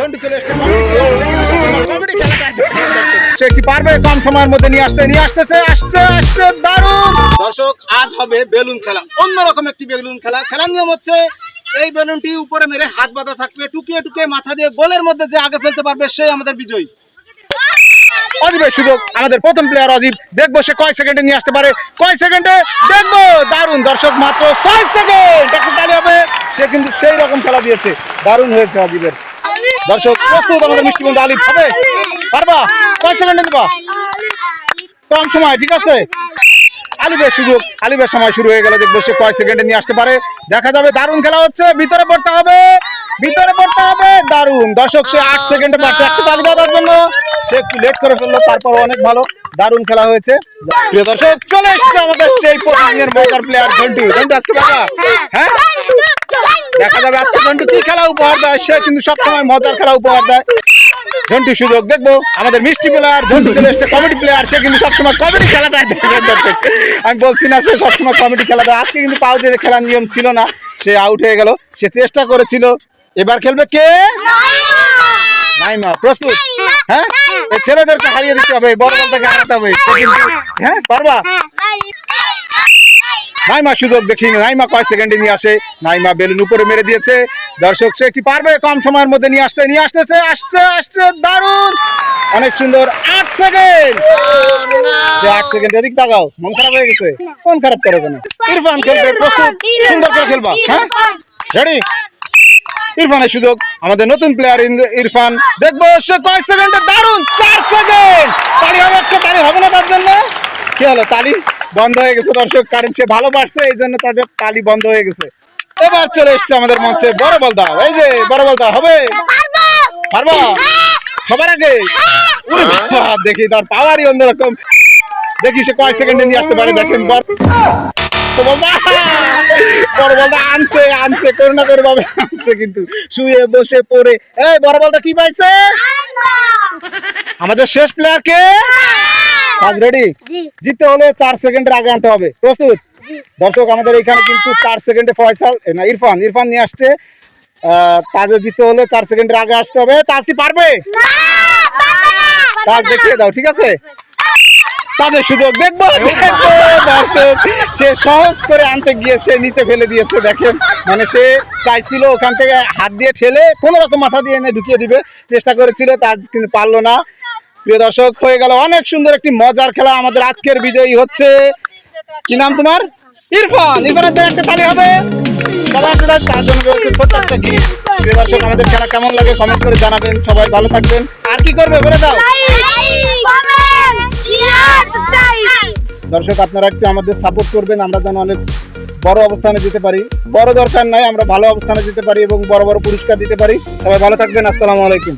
ঝন্টু চলে এসেছে কমেডি সে কি পারবে কম সময়ের মধ্যে নিয়ে আসতে? নিয়ে আসতেছে আসছে আসছে দারুণ! দর্শক আজ হবে বেলুন খেলা। অন্যরকম একটি বেলুন খেলা। খেলার নিয়ম হচ্ছে এই বেলুনটি উপরে মেরে হাত বাঁধা থাকবে টুকিয়ে টুকিয়ে মাথা দিয়ে গোলের মধ্যে যে আগে ফেলতে পারবে সেই আমাদের বিজয়ী। অজীবের সুযোগ। আমাদের প্রথম প্লেয়ার অজীব। দেখব সে কয় সেকেন্ডে নিয়ে আসতে পারে। কয় সেকেন্ডে? দেখব। দারুণ। দর্শক মাত্র ছয় সেকেন্ড। একটা তালি হবে। সে কিন্তু সেই রকম খেলা দিয়েছে। দারুণ হয়েছে অজীবের। দর্শক, প্রস্তুত আমাদের মিষ্টি বন্ধু আলিফ হবে? পারবা? কয় সেকেন্ডে দিবা? কম সময়, ঠিক আছে? আলিফের সুযোগ, আলিফের সময় শুরু হয়ে গেল দেখব সে কয় সেকেন্ডে নিয়ে আসতে পারে। দেখা যাবে দারুণ খেলা হচ্ছে, ভিতরে পড়তে হবে, ভিতরে পড়তে হবে, দারুণ। দর্শক, সে আট সেকেন্ডে পারছে, একটা তালি দেওয়ার জন্য। সে একটু লেট করে ফেলল তারপর অনেক ভালো, দারুণ খেলা হয়েছে। প্রিয় দর্শক, চলে এসছে আমাদের সেই প্রতিদিনের মজার প্লেয়ার ঝন্টু। ঝন্টু, আজকে বাবা হ্যাঁ? দেখা যাবে আজকে ঝন্টু কি খেলা উপহার দেয়? সে কিন্তু সবসময় মজার খেলা উপহার দেয়। ঝন্টু সুযোগ দেখব। আমাদের মিষ্টি প্লেয়ার ঝন্টু চলে এসছে কমেডি প্লেয়ার সে কিন্তু সবসময় কমেডি খেলাটা দেখবেন দর্শক। আমি বলছি না সে সবসময় কমেডি খেলাটা আজকে কিন্তু পাও দিয়ে খেলার নিয়ম ছিল না। সে আউট হয়ে গেল। সে চেষ্টা করেছিল। এবার খেলবে কে? নাইমা প্রস্তুত। হ্যাঁ? ছেলেদেরকে হারিয়ে দিতে হবে বড় বলটাকে হারাতে হবে। সে কিন্তু হ্যাঁ পারবা? নাইমা সুযোগ দেখি নাইমা কয় সেকেন্ডে নিয়ে আসে। নাইমা বেলুন উপরে মেরে দিয়েছে। দর্শক সে কি পারবে? কম সময়ের মধ্যে নিয়ে আসতে নিয়ে আসতেছে আসছে আসছে দারুণ! অনেক সুন্দর আট সেকেন্ড আট সেকেন্ড এদিক তাকাও মন খারাপ হয়ে গেছে? মন খারাপ করে কেন? ইরফান খেলবে প্রস্তুত সুন্দর করে খেলবা। হ্যাঁ? রেডি ইরফানের সুযোগ আমাদের নতুন প্লেয়ার ইরফান। দেখব সে কয় সেকেন্ডে দারুণ চার সেকেন্ড তালি হবে একটা হবে না তার জন্য? কি হলো তালি? বন্ধ হয়ে গেছে দর্শক কারণ সে ভালো পারছে এই জন্য তাদের তালি বন্ধ হয়ে গেছে। এবার চলে এসছে আমাদের মঞ্চে বড় বলদা। এই যে বড় বলদা হবে? পারবা? সবার আগে? দেখি তার পাওয়ারই অন্যরকম। দেখি সে কয় সেকেন্ডে নিয়ে আসতে পারে দেখেন বড় বলদা বড় বলদা আনছে আনছে করে ভাবে আনছে কিন্তু। শুয়ে বসে পড়ে। এই বড় বলদা কি পাইছে? আমাদের শেষ প্লেয়ার কে? কাজ রেডি জিততে হলে চার সেকেন্ডের আগে আনতে হবে প্রস্তুত? দর্শক আমাদের এখানে কিন্তু চার সেকেন্ডে ফয়সাল না ইরফান ইরফান নিয়ে আসছে। তাজে জিততে হলে চার সেকেন্ডের আগে আসতে হবে। তাজ কি পারবে? তাজ দেখিয়ে দাও ঠিক আছে? তাদের সুযোগ দেখব দেখব। দর্শক সে সহজ করে আনতে গিয়ে সে নিচে ফেলে দিয়েছে দেখেন। মানে সে চাইছিল ওখান থেকে হাত দিয়ে ঠেলে কোনো রকম মাথা দিয়ে এনে ঢুকিয়ে দিবে। চেষ্টা করেছিল তাজ কিন্তু পারল না। প্রিয় দর্শক, হয়ে গেল অনেক সুন্দর একটি মজার খেলা। আমাদের আজকের বিজয়ী হচ্ছে কি নাম তোমার? ইরফান। ইরফানের জন্য একটা তালি হবে। আমাদের খেলা কেমন লাগে কমেন্ট করে জানাবেন। সবাই ভালো থাকবেন। আর কি করবে? বলে দাও। দর্শক, আপনারা একটু আমাদের সাপোর্ট করবেন। আমরা যেন অনেক বড় অবস্থানে যেতে পারি। বড় দরকার নাই, আমরা ভালো অবস্থানে যেতে পারি এবং বড় বড় পুরস্কার দিতে পারি। সবাই ভালো থাকবেন। আসসালামু আলাইকুম।